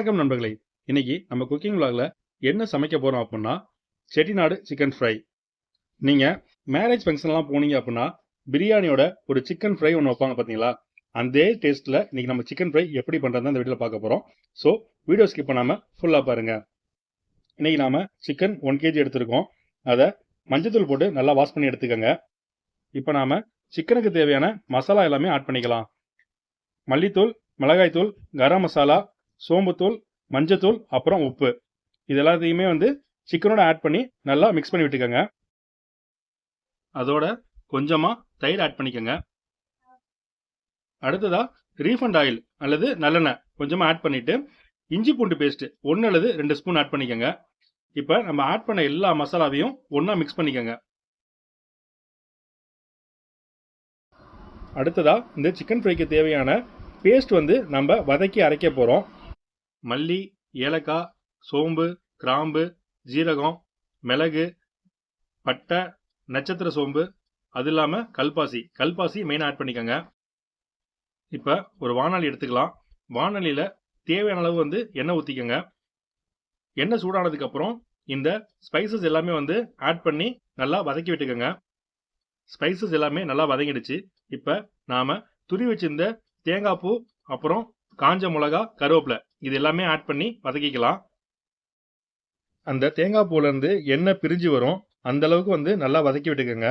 வணக்கம் நண்பர்களே. இன்னைக்கு நம்ம குக்கிங் vlogல என்ன சமைக்க போறோம் அப்படின்னா செட்டிநாடு சிக்கன் ஃப்ரை நீங்க மேரேஜ் ஃபங்க்ஷன்லாம் போனீங்க அப்படின்னா பிரியாணியோட ஒரு சிக்கன் ஃப்ரை ஒன்று வைப்பாங்க பார்த்தீங்களா அதே டேஸ்ட்ல இன்னைக்கு நம்ம சிக்கன் ஃப்ரை எப்படி பண்றது இந்த வீட்டில் பார்க்க போறோம். ஸோ வீடியோ ஸ்கிப் பண்ணாமல் ஃபுல்லா பாருங்க. இன்னைக்கு நாம சிக்கன் ஒன் கேஜி எடுத்திருக்கோம். அதை மஞ்சத்தூள் போட்டு நல்லா வாஷ் பண்ணி எடுத்துக்கோங்க. இப்போ நாம சிக்கனுக்கு தேவையான மசாலா எல்லாமே ஆட் பண்ணிக்கலாம். மல்லித்தூள் மிளகாய்த்தூள் கரம் மசாலா சோம்புத்தூள் மஞ்சத்தூள் அப்புறம் உப்பு. இது எல்லாத்தையுமே வந்து சிக்கனோட ஆட் பண்ணி நல்லா மிக்ஸ் பண்ணி விட்டுக்கோங்க. அதோட கொஞ்சமாக தயிர் ஆட் பண்ணிக்கோங்க. அடுத்ததா ரீஃபண்ட் ஆயில் அல்லது நல்லெண்ணெய் கொஞ்சமாக ஆட் பண்ணிவிட்டு இஞ்சி பூண்டு பேஸ்ட்டு ஒன்று அல்லது ரெண்டு ஸ்பூன் ஆட் பண்ணிக்கோங்க. இப்போ நம்ம ஆட் பண்ண எல்லா மசாலாவையும் ஒன்றா மிக்ஸ் பண்ணிக்கோங்க. அடுத்ததா இந்த சிக்கன் ஃப்ரைக்கு தேவையான பேஸ்ட் வந்து நம்ம வதக்கி அரைக்க போகிறோம் மல்லி ஏலக்காய் சோம்பு கிராம்பு ஜீரகம் மிளகு பட்டை நட்சத்திர சோம்பு. அது இல்லாமல் கல்பாசி. கல்பாசி மெயினாக ஆட் பண்ணிக்கோங்க. இப்போ ஒரு வானொலி எடுத்துக்கலாம். வானொலியில் தேவையான அளவு வந்து எண்ணெய் ஊற்றிக்கோங்க எண்ணெய் சூடானதுக்கப்புறம் இந்த ஸ்பைசஸ் எல்லாமே வந்து ஆட் பண்ணி நல்லா வதக்கி விட்டுக்கோங்க. ஸ்பைசஸ் எல்லாமே நல்லா வதங்கிடுச்சு. இப்போ நாம் துரி வச்சிருந்த தேங்காய் பூ அப்புறம் காஞ்ச மிளகா கருவேப்பிலை இது எல்லாமே ஆட் பண்ணி வதக்கிக்கலாம். அந்த தேங்காய் பூலேருந்து எண்ணெய் பிரிஞ்சு வரும். அந்த அளவுக்கு வந்து நல்லா வதக்கி விட்டுக்கோங்க.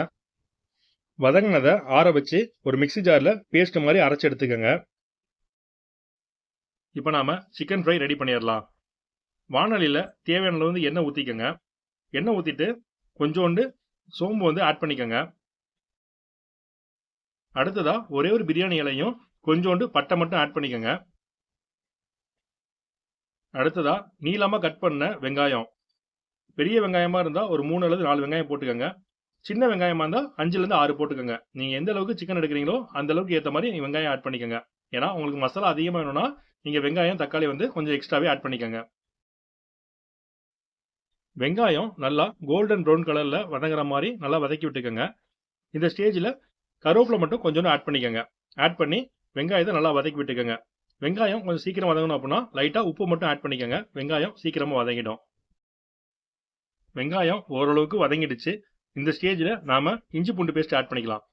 வதங்கினதை ஆற வச்சு ஒரு மிக்ஸி ஜாரில் பேஸ்ட் மாதிரி அரைச்சி எடுத்துக்கோங்க. இப்போ நாம் சிக்கன் ஃப்ரை ரெடி பண்ணிடலாம். வானொலியில் தேவையான அளவு வந்து எண்ணெய் ஊற்றிக்கோங்க எண்ணெய் ஊற்றிட்டு கொஞ்சோண்டு சோம்பு வந்து ஆட் பண்ணிக்கோங்க. அடுத்ததாக ஒரே ஒரு பிரியாணி இலையும் கொஞ்சோண்டு பட்டை மட்டும் ஆட் பண்ணிக்கோங்க. அடுத்ததா நீளமாக கட் பண்ண வெங்காயம். பெரிய வெங்காயமாக இருந்தால் ஒரு மூணு அல்லது நாலு வெங்காயம் போட்டுக்கோங்க. சின்ன வெங்காயமாக இருந்தால் அஞ்சுலேருந்து ஆறு போட்டுக்கோங்க. நீங்கள் எந்த அளவுக்கு சிக்கன் எடுக்கிறீங்களோ அந்த அளவுக்கு ஏற்ற மாதிரி நீங்கள் வெங்காயம் ஆட் பண்ணிக்கோங்க. ஏன்னா உங்களுக்கு மசாலா அதிகமாக வேணும்னா நீங்கள் வெங்காயம் தக்காளி வந்து கொஞ்சம் எக்ஸ்ட்ராவே ஆட் பண்ணிக்கோங்க. வெங்காயம் நல்லா கோல்டன் ப்ரௌன் கலரில் வதங்குற மாதிரி நல்லா வதக்கி விட்டுக்கோங்க. இந்த ஸ்டேஜில் கருவேப்பிலை மட்டும் கொஞ்சோண்டு ஆட் பண்ணிக்கோங்க. ஆட் பண்ணி வெங்காயத்தை நல்லா வதக்கி விட்டுக்கோங்க. வெங்காயம் கொஞ்சம் சீக்கிரம் வதங்கணும் அப்படின்னா லைட்டாக உப்பு மட்டும் ஆட் பண்ணிக்கோங்க. வெங்காயம் சீக்கிரமாக வதங்கிடும். வெங்காயம் ஓரளவுக்கு வதங்கிடுச்சு. இந்த ஸ்டேஜில் நாம் இஞ்சி பூண்டு பேஸ்ட் ஆட் பண்ணிக்கலாம்.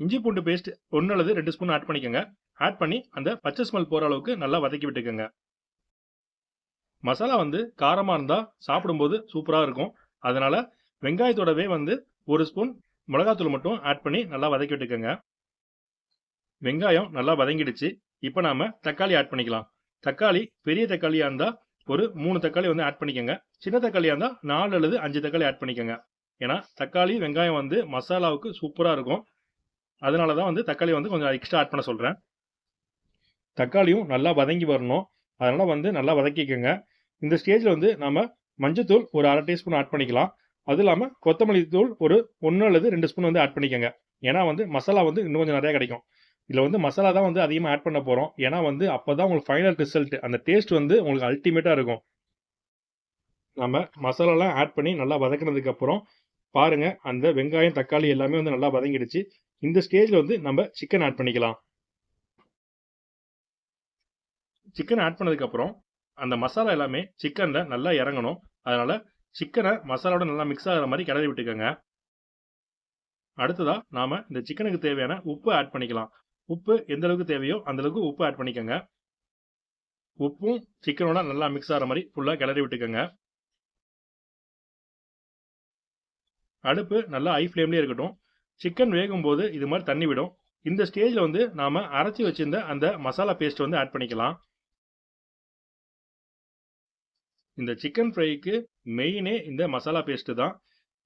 இஞ்சி பூண்டு பேஸ்ட் ஒன்று அல்லது ரெண்டு ஸ்பூன் ஆட் பண்ணிக்கோங்க. ஆட் பண்ணி அந்த பச்சை ஸ்மெல் போகிற அளவுக்கு நல்லா வதக்கி விட்டுக்கோங்க. மசாலா வந்து காரமாக இருந்தால் சாப்பிடும்போது சூப்பராக இருக்கும். அதனால் வெங்காயத்தோடவே வந்து ஒரு ஸ்பூன் மிளகாத்தூள் மட்டும் ஆட் பண்ணி நல்லா வதக்கி விட்டுக்கோங்க. வெங்காயம் நல்லா வதங்கிடுச்சு. இப்போ நாம தக்காளி ஆட் பண்ணிக்கலாம். தக்காளி பெரிய தக்காளியாக இருந்தால் ஒரு மூணு தக்காளி வந்து ஆட் பண்ணிக்கோங்க. சின்ன தக்காளியாக இருந்தால் நாலு அல்லது அஞ்சு தக்காளி ஆட் பண்ணிக்கோங்க. ஏன்னா தக்காளி வெங்காயம் வந்து மசாலாவுக்கு சூப்பராக இருக்கும். அதனால தான் வந்து தக்காளி வந்து கொஞ்சம் எக்ஸ்ட்ரா ஆட் பண்ண சொல்கிறேன் தக்காளியும் நல்லா வதங்கி வரணும். அதனால் வந்து நல்லா வதக்கிக்கோங்க. இந்த ஸ்டேஜில் வந்து நம்ம மஞ்சத்தூள் ஒரு அரை டீஸ்பூன் ஆட் பண்ணிக்கலாம். அது இல்லாமல் கொத்தமல்லி தூள் ஒரு ஒன்று அல்லது ரெண்டு ஸ்பூன் வந்து ஆட் பண்ணிக்கோங்க. ஏன்னா வந்து மசாலா வந்து இன்னும் கொஞ்சம் நிறையா கிடைக்கும். இதில் வந்து மசாலா தான் வந்து அதிகமாக ஆட் பண்ண போகிறோம் ஏன்னா வந்து அப்போ தான் உங்களுக்கு ஃபைனல் ரிசல்ட் அந்த டேஸ்ட் வந்து உங்களுக்கு அல்டிமேட்டாக இருக்கும். நம்ம மசாலாலாம் ஆட் பண்ணி நல்லா வதக்கினதுக்கப்புறம் பாருங்கள் அந்த வெங்காயம் தக்காளி எல்லாமே வந்து நல்லா வதங்கிடுச்சு. இந்த ஸ்டேஜில் வந்து நம்ம சிக்கன் ஆட் பண்ணிக்கலாம். சிக்கன் ஆட் பண்ணதுக்கப்புறம் அந்த மசாலா எல்லாமே சிக்கனில் நல்லா இறங்கணும். அதனால் சிக்கனை மசாலாவோட நல்லா மிக்ஸ் ஆகிற மாதிரி கிளறி விட்டுக்கோங்க. அடுத்ததாக நாம் இந்த சிக்கனுக்கு தேவையான உப்பு ஆட் பண்ணிக்கலாம். உப்பு எந்த அளவுக்கு தேவையோ அந்த அளவுக்கு உப்பு ஆட் பண்ணிக்கோங்க. உப்பும் சிக்கனோட நல்லா மிக்ஸ் ஆகிற மாதிரி ஃபுல்லாக கிளறி விட்டுக்கோங்க. அடுப்பு நல்லா ஹை ஃப்ளேம்லேயே இருக்கட்டும். சிக்கன் வேகும் போது இது மாதிரி தண்ணி விடும். இந்த ஸ்டேஜில் வந்து நாம் அரைச்சி வச்சிருந்த அந்த மசாலா பேஸ்ட் வந்து ஆட் பண்ணிக்கலாம். இந்த சிக்கன் ஃப்ரைக்கு மெயினே இந்த மசாலா பேஸ்ட்டு தான்.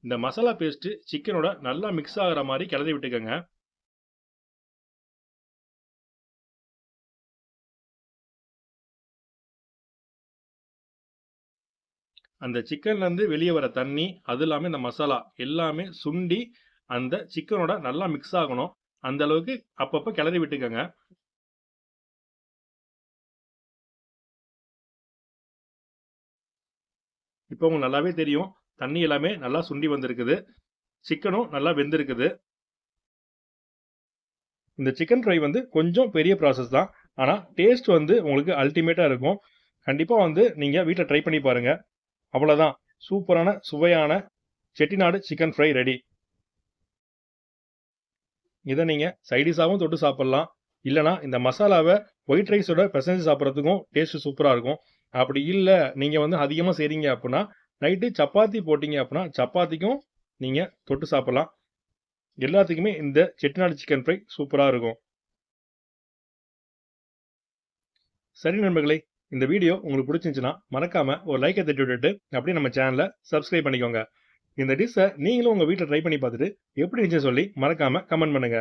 இந்த மசாலா பேஸ்ட்டு சிக்கனோட நல்லா மிக்ஸ் ஆகிற மாதிரி கிளறி விட்டுக்கோங்க. அந்த சிக்கன்லேருந்து வெளியே வர தண்ணி அது இல்லாமல் இந்த மசாலா எல்லாமே சுண்டி அந்த சிக்கனோட நல்லா மிக்ஸ் ஆகணும். அந்த அளவுக்கு அப்பப்போ கிளறி விட்டுக்கோங்க. இப்போ உங்களுக்கு நல்லாவே தெரியும். தண்ணி எல்லாமே நல்லா சுண்டி வந்திருக்குது. சிக்கனும் நல்லா வெந்திருக்குது. இந்த சிக்கன் ஃப்ரை வந்து கொஞ்சம் பெரிய ப்ராசஸ் தான். ஆனால் டேஸ்ட் வந்து உங்களுக்கு அல்டிமேட்டாக இருக்கும். கண்டிப்பாக வந்து நீங்கள் வீட்டில் ட்ரை பண்ணி பாருங்கள் அவ்வளோதான் சூப்பரான, சுவையான செட்டிநாடு சிக்கன் ஃப்ரை ரெடி. இதை நீங்கள் சைடிஷாகவும் தொட்டு சாப்பிட்லாம் இல்லைனா இந்த மசாலாவை ஒயிட் ரைஸோட பிசைஞ்சு சாப்பிட்றதுக்கும் டேஸ்ட்டு சூப்பராக இருக்கும். அப்படி இல்லை நீங்கள் வந்து அதிகமாக செய்கிறீங்க அப்படின்னா நைட்டு சப்பாத்தி போட்டிங்க அப்படின்னா சப்பாத்திக்கும் நீங்கள் தொட்டு சாப்பிட்லாம் எல்லாத்துக்குமே இந்த செட்டிநாடு சிக்கன் ஃப்ரை சூப்பராக இருக்கும். சரி நண்பர்களே, இந்த வீடியோ உங்களுக்கு பிடிச்சிருந்துச்சுன்னா, மறக்காம ஒரு லைக்கை தட்டி விட்டுட்டு, அப்படியே நம்ம சேனலை சப்ஸ்கிரைப் பண்ணிக்கோங்க. இந்த டிஷ்ஷை நீங்களும் உங்கள் வீட்டில் ட்ரை பண்ணி பார்த்துட்டு, எப்படி இருந்துச்சுன்னு சொல்லி மறக்காம கமெண்ட் பண்ணுங்க.